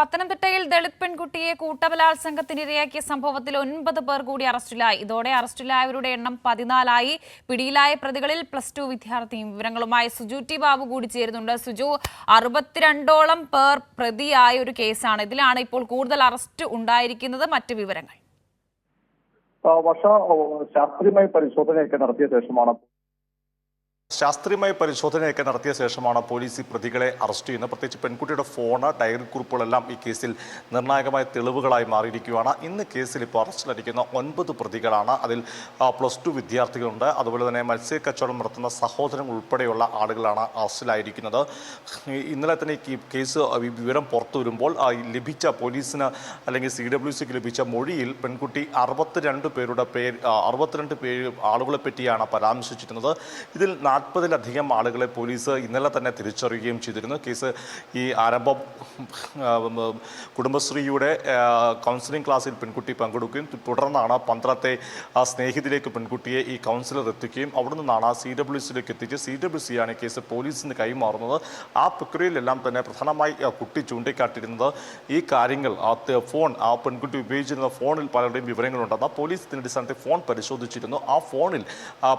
പത്തനംതിട്ടയിൽ ദളിത് പെൺകുട്ടിയെ കൂട്ടബലാത്സംഗത്തിനിരയാക്കിയ സംഭവത്തിൽ ഒൻപത് പേർ കൂടി അറസ്റ്റിലായി. ഇതോടെ അറസ്റ്റിലായവരുടെ എണ്ണം പതിനാലായി. പിടിയിലായ പ്രതികളിൽ പ്ലസ് ടു വിദ്യാർത്ഥിയും വിവരങ്ങളുമായി സുജു ടി ബാബു കൂടി ചേരുന്നുണ്ട്. സുജു അറുപത്തിരണ്ടോളം പേർ പ്രതിയായ ഒരു കേസാണ്. ഇതിലാണ് ഇപ്പോൾ കൂടുതൽ അറസ്റ്റ് ഉണ്ടായിരിക്കുന്നത്. മറ്റ് വിവരങ്ങൾ. വർഷ ശാസ്ത്രീയമായി പരിശോധനയൊക്കെ നടത്തിയ ശേഷമാണ് ശാസ്ത്രീയമായ പരിശോധനയൊക്കെ നടത്തിയ ശേഷമാണ് പോലീസ് ഈ പ്രതികളെ അറസ്റ്റ് ചെയ്യുന്നത്. പ്രത്യേകിച്ച് പെൺകുട്ടിയുടെ ഫോണ് ഡയറി കുറിപ്പുകളെല്ലാം ഈ കേസിൽ നിർണായകമായ തെളിവുകളായി മാറിയിരിക്കുകയാണ്. ഇന്ന് കേസിൽ ഇപ്പോൾ അറസ്റ്റിലടിക്കുന്ന ഒൻപത് പ്രതികളാണ്. അതിൽ പ്ലസ് ടു വിദ്യാർത്ഥികളുണ്ട്. അതുപോലെ തന്നെ മത്സ്യ കച്ചവടം നടത്തുന്ന സഹോദരൻ ഉൾപ്പെടെയുള്ള ആളുകളാണ് അറസ്റ്റിലായിരിക്കുന്നത്. ഇന്നലെ തന്നെ ഈ കേസ് വിവരം പുറത്തു വരുമ്പോൾ ലഭിച്ച പോലീസിന് അല്ലെങ്കിൽ സി ഡബ്ല്യു സിക്ക് ലഭിച്ച മൊഴിയിൽ പെൺകുട്ടി അറുപത്തിരണ്ട് പേരുടെ പേര് അറുപത്തിരണ്ട് പേര് ആളുകളെ പറ്റിയാണ് പരാമർശിച്ചിരുന്നത്. ഇതിൽ നാൽപ്പതിലധികം ആളുകളെ പോലീസ് ഇന്നലെ തന്നെ തിരിച്ചറിയുകയും ചെയ്തിരുന്നു. കേസ് ഈ ആരംഭ കുടുംബശ്രീയുടെ കൗൺസിലിംഗ് ക്ലാസ്സിൽ പെൺകുട്ടി പങ്കെടുക്കുകയും തുടർന്നാണ് പന്ത്രത്തെ ആ സ്നേഹിതയിലേക്ക് പെൺകുട്ടിയെ ഈ കൗൺസിലർ എത്തിക്കുകയും അവിടെ നിന്നാണ് സി ഡബ്ല്യു സിയിലേക്ക് എത്തിച്ച് സി ഡബ്ല്യു സി ആണ് കേസ് പോലീസിന് കൈമാറുന്നത്. ആ പ്രക്രിയയിലെല്ലാം തന്നെ പ്രധാനമായി കുട്ടി ചൂണ്ടിക്കാട്ടിരുന്നത് ഈ കാര്യങ്ങൾ ആ ഫോൺ ആ പെൺകുട്ടി ഉപയോഗിച്ചിരുന്ന ഫോണിൽ പലരുടെയും വിവരങ്ങളുണ്ടെന്ന് പോലീസ് ഇതിന്റെ അടിസ്ഥാനത്തിൽ ഫോൺ പരിശോധിച്ചിരുന്നു. ആ ഫോണിൽ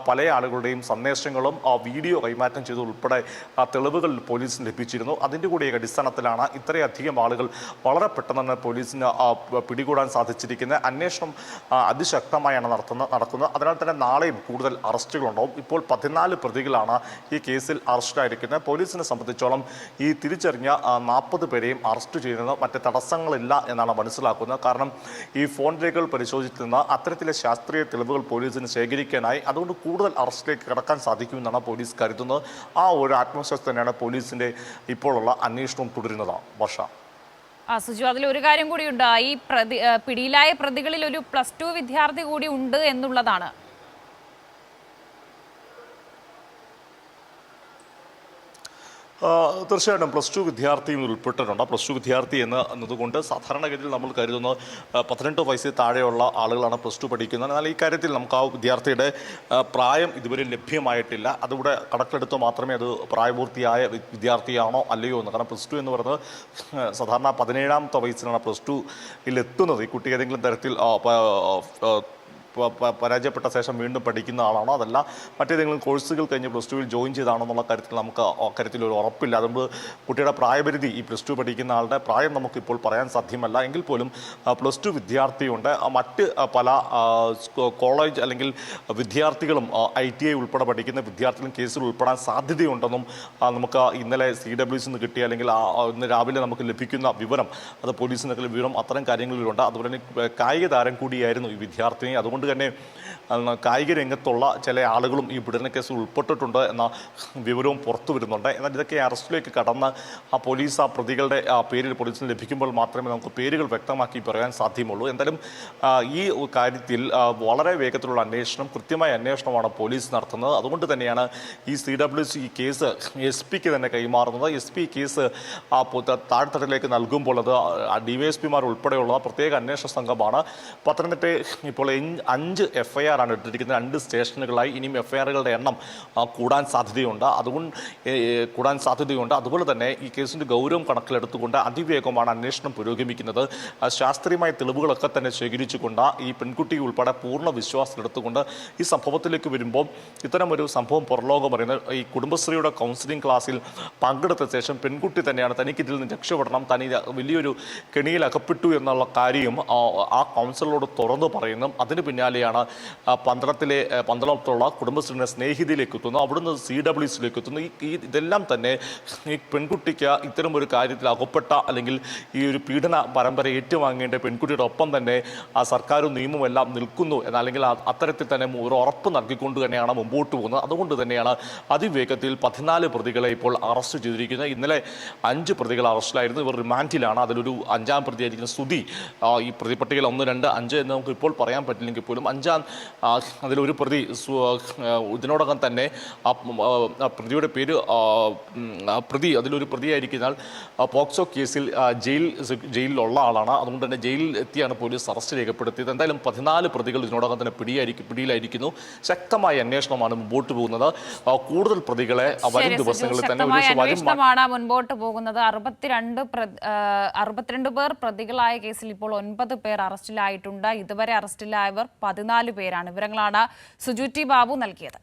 പല ആളുകളുടെയും സന്ദേശങ്ങളും വീഡിയോ കൈമാറ്റം ചെയ്ത് ഉൾപ്പെടെ ആ തെളിവുകൾ പോലീസിന് ലഭിച്ചിരുന്നു. അതിന്റെ കൂടി അടിസ്ഥാനത്തിലാണ് ഇത്രയധികം ആളുകൾ വളരെ പെട്ടെന്ന് തന്നെ പോലീസിന് പിടികൂടാൻ സാധിച്ചിരിക്കുന്നത്. അന്വേഷണം അതിശക്തമായാണ് നടത്തുന്ന നടക്കുന്നത്. അതിനാൽ തന്നെ നാളെയും കൂടുതൽ അറസ്റ്റുകളുണ്ടാവും. ഇപ്പോൾ പതിനാല് പ്രതികളാണ് ഈ കേസിൽ അറസ്റ്റായിരിക്കുന്നത് പോലീസിനെ സംബന്ധിച്ചോളം ഈ തിരിച്ചറിഞ്ഞ നാൽപ്പത് പേരെയും അറസ്റ്റ് ചെയ്യുന്നത് മറ്റ് തടസ്സങ്ങളില്ല എന്നാണ് മനസ്സിലാക്കുന്നത്. കാരണം ഈ ഫോൺ രേഖകൾ പരിശോധിക്കുന്ന അത്തരത്തിലെ ശാസ്ത്രീയ തെളിവുകൾ പോലീസിന് ശേഖരിക്കാനായി അതുകൊണ്ട് കൂടുതൽ അറസ്റ്റിലേക്ക് കടക്കാൻ സാധിക്കുമെന്നാണ് പോലീസ് കരുതുന്നത് ആ ഒരു ആത്മവിശ്വാസം തന്നെയാണ് പോലീസിന്റെ ഇപ്പോഴുള്ള അന്വേഷണം തുടരുന്നത്. വർഷ. സുജു അതിൽ ഒരു കാര്യം കൂടി ഉണ്ട് ഈ പ്രതി പിടിയിലായ പ്രതികളിൽ ഒരു പ്ലസ് ടു വിദ്യാർത്ഥി കൂടി ഉണ്ട് എന്നുള്ളതാണ്. തീർച്ചയായിട്ടും പ്ലസ് ടു വിദ്യാർത്ഥിയും ഉൾപ്പെട്ടിട്ടുണ്ട് പ്ലസ് ടു വിദ്യാർത്ഥി എന്ന് എന്നതുകൊണ്ട് സാധാരണഗതിയിൽ നമ്മൾ കരുതുന്ന പതിനെട്ട് വയസ്സിൽ താഴെയുള്ള ആളുകളാണ് പ്ലസ് ടു പഠിക്കുന്നത്. എന്നാൽ ഈ കാര്യത്തിൽ നമുക്ക് ആ വിദ്യാർത്ഥിയുടെ പ്രായം ഇതുവരെ ലഭ്യമായിട്ടില്ല. അതുകൂടെ കണക്കിലെടുത്ത് മാത്രമേ അത് പ്രായപൂർത്തിയായ വിദ്യാർത്ഥിയാണോ അല്ലയോ എന്ന്. കാരണം പ്ലസ് ടു എന്ന് പറയുന്നത് സാധാരണ പതിനേഴാമത്തെ വയസ്സിലാണ് പ്ലസ് ടുയിൽ എത്തുന്നത്. ഈ കുട്ടി ഏതെങ്കിലും തരത്തിൽ പരാജയപ്പെട്ട ശേഷം വീണ്ടും പഠിക്കുന്ന ആളാണോ? അതല്ല മറ്റേതെങ്കിലും കോഴ്സുകൾ കഴിഞ്ഞ് പ്ലസ് ടുവിൽ ജോയിൻ ചെയ്താണോ എന്നുള്ള കാര്യത്തിൽ നമുക്ക് കാര്യത്തിൽ ഒരു ഉറപ്പില്ല. അതുകൊണ്ട് കുട്ടിയുടെ പ്രായപരിധി ഈ പ്ലസ് ടു പഠിക്കുന്ന ആളുടെ പ്രായം നമുക്കിപ്പോൾ പറയാൻ സാധ്യമല്ല. എങ്കിൽ പോലും പ്ലസ് ടു വിദ്യാർത്ഥിയുണ്ട്. മറ്റ് പല കോളേജ് അല്ലെങ്കിൽ വിദ്യാർത്ഥികളും ഐ ടി ഐ ഉൾപ്പെടെ പഠിക്കുന്ന വിദ്യാർത്ഥികളും കേസിൽ ഉൾപ്പെടാൻ സാധ്യതയുണ്ടെന്നും നമുക്ക് ഇന്നലെ സി ഡബ്ല്യു നിന്ന് കിട്ടിയ അല്ലെങ്കിൽ ഇന്ന് രാവിലെ നമുക്ക് ലഭിക്കുന്ന വിവരം അത് പോലീസിനൊക്കെ വിവരം അത്തരം കാര്യങ്ങളിലുണ്ട്. അതുപോലെ തന്നെ കായിക താരം കൂടിയായിരുന്നു ഈ വിദ്യാർത്ഥിനി. അതുകൊണ്ട് തന്നെ അന്ന് കായിക രംഗത്തുള്ള ചില ആളുകളും ഈ പീഡന കേസിൽ ഉൾപ്പെട്ടിട്ടുണ്ട് എന്ന വിവരവും പുറത്തു വരുന്നുണ്ട്. എന്നാൽ ഇതൊക്കെ അറസ്റ്റിലേക്ക് കടന്ന് ആ പോലീസ് ആ പ്രതികളുടെ പേരിൽ പോലീസിന് ലഭിക്കുമ്പോൾ മാത്രമേ നമുക്ക് പേരുകൾ വ്യക്തമാക്കി പറയാൻ സാധ്യമുള്ളൂ. എന്തായാലും ഈ കാര്യത്തിൽ വളരെ വേഗത്തിലുള്ള അന്വേഷണം കൃത്യമായ അന്വേഷണമാണ് പോലീസ് നടത്തുന്നത്. അതുകൊണ്ട് തന്നെയാണ് ഈ C W C case S പിക്ക് തന്നെ കൈമാറുന്നത്. എസ് പി കേസ് താഴ്ത്തട്ടിലേക്ക് നൽകുമ്പോൾ അത് ഡി വൈ എസ് പിമാർ ഉൾപ്പെടെയുള്ള പ്രത്യേക അന്വേഷണ സംഘമാണ്. പത്തനംതിട്ട ഇപ്പോൾ അഞ്ച് എഫ് ഐ ആർ ആണ് ഇട്ടിരിക്കുന്നത്. രണ്ട് സ്റ്റേഷനുകളായി ഇനിയും എഫ് ഐ ആറുകളുടെ എണ്ണം കൂടാൻ സാധ്യതയുണ്ട്. അതുകൊണ്ട് കൂടാൻ സാധ്യതയുണ്ട്. അതുപോലെ തന്നെ ഈ കേസിന്റെ ഗൗരവം കണക്കിലെടുത്തുകൊണ്ട് അതിവേഗമാണ് അന്വേഷണം പുരോഗമിക്കുന്നത്. ശാസ്ത്രീയമായ തെളിവുകളൊക്കെ തന്നെ ശേഖരിച്ചുകൊണ്ട് ഈ പെൺകുട്ടി ഉൾപ്പെടെ പൂർണ വിശ്വാസത്തിലെടുത്തുകൊണ്ട് ഈ സംഭവത്തിലേക്ക് വരുമ്പോൾ ഇത്തരമൊരു സംഭവം പുറലോകം പറയുന്നത് ഈ കുടുംബശ്രീയുടെ കൗൺസിലിംഗ് ക്ലാസ്സിൽ പങ്കെടുത്ത ശേഷം പെൺകുട്ടി തന്നെയാണ് തനിക്ക് ഇതിൽ നിന്ന് രക്ഷപ്പെടണം തനി വലിയൊരു കെണിയിൽ അകപ്പെട്ടു എന്നുള്ള കാര്യം ആ, കൗൺസിലറോട് തുറന്നു പറയുന്നു. അതിന് പിന്നാലെയാണ് പന്തളത്തിലെ പന്തളത്തുള്ള കുടുംബശ്രീയുടെ സ്നേഹിതയിലേക്ക് എത്തുന്നു. അവിടുന്ന് സി ഡബ്ല്യു സിയിലേക്ക് എത്തുന്നു. ഈ ഇതെല്ലാം തന്നെ ഈ പെൺകുട്ടിക്ക് ഇത്തരം ഒരു കാര്യത്തിൽ അകപ്പെട്ട അല്ലെങ്കിൽ ഈ ഒരു പീഡന പരമ്പര ഏറ്റുവാങ്ങേണ്ട പെൺകുട്ടിയുടെ ഒപ്പം തന്നെ ആ സർക്കാരും നിയമവും എല്ലാം നിൽക്കുന്നു. എന്നല്ലെങ്കിൽ അത്തരത്തിൽ തന്നെ ഒരു ഉറപ്പ് നൽകിക്കൊണ്ട് തന്നെയാണ് മുമ്പോട്ട് പോകുന്നത്. അതുകൊണ്ട് തന്നെയാണ് അതിവേഗത്തിൽ പതിനാല് പ്രതികളെ ഇപ്പോൾ അറസ്റ്റ് ചെയ്തിരിക്കുന്നത്. ഇന്നലെ അഞ്ച് പ്രതികൾ അറസ്റ്റിലായിരുന്നു. ഇവർ റിമാൻഡിലാണ്. അതിലൊരു അഞ്ചാം പ്രതിയായിരിക്കുന്ന സ്തുതി ഈ പ്രതിപട്ടികയിൽ ഒന്ന് രണ്ട് അഞ്ച് എന്ന് നമുക്ക് ഇപ്പോൾ പറയാൻ പറ്റില്ലെങ്കിൽ പോലും. അഞ്ചാം അതിലൊരു പ്രതി ഇതിനോടകം തന്നെ ആ പ്രതിയുടെ പേര് പ്രതി അതിലൊരു പ്രതിയായിരിക്കുന്നയാൾ പോക്സോ കേസിൽ ജയിൽ ജയിലിലുള്ള ആളാണ്. അതുകൊണ്ട് തന്നെ ജയിലിൽ എത്തിയാണ് പോലീസ് അറസ്റ്റ് രേഖപ്പെടുത്തിയത്. എന്തായാലും പതിനാല് പ്രതികൾ ഇതിനോടകം തന്നെ പിടിയായിരിക്കും പിടിയിലായിരിക്കുന്നു. ശക്തമായ അന്വേഷണമാണ് മുമ്പോട്ട് പോകുന്നത്. കൂടുതൽ പ്രതികളെ വരും ദിവസങ്ങളിൽ തന്നെ അന്വേഷണമാണ് മുൻപോട്ട് പോകുന്നത്. അറുപത്തിരണ്ട് അറുപത്തിരണ്ട് പേർ പ്രതികളായ കേസിൽ ഇപ്പോൾ ഒൻപത് പേർ അറസ്റ്റിലായിട്ടുണ്ട്. ഇതുവരെ അറസ്റ്റിലായവർ പതിനാല് പേരാണ്. വിവരങ്ങളാണ് സുജുറ്റി ബാബു നൽകിയത്.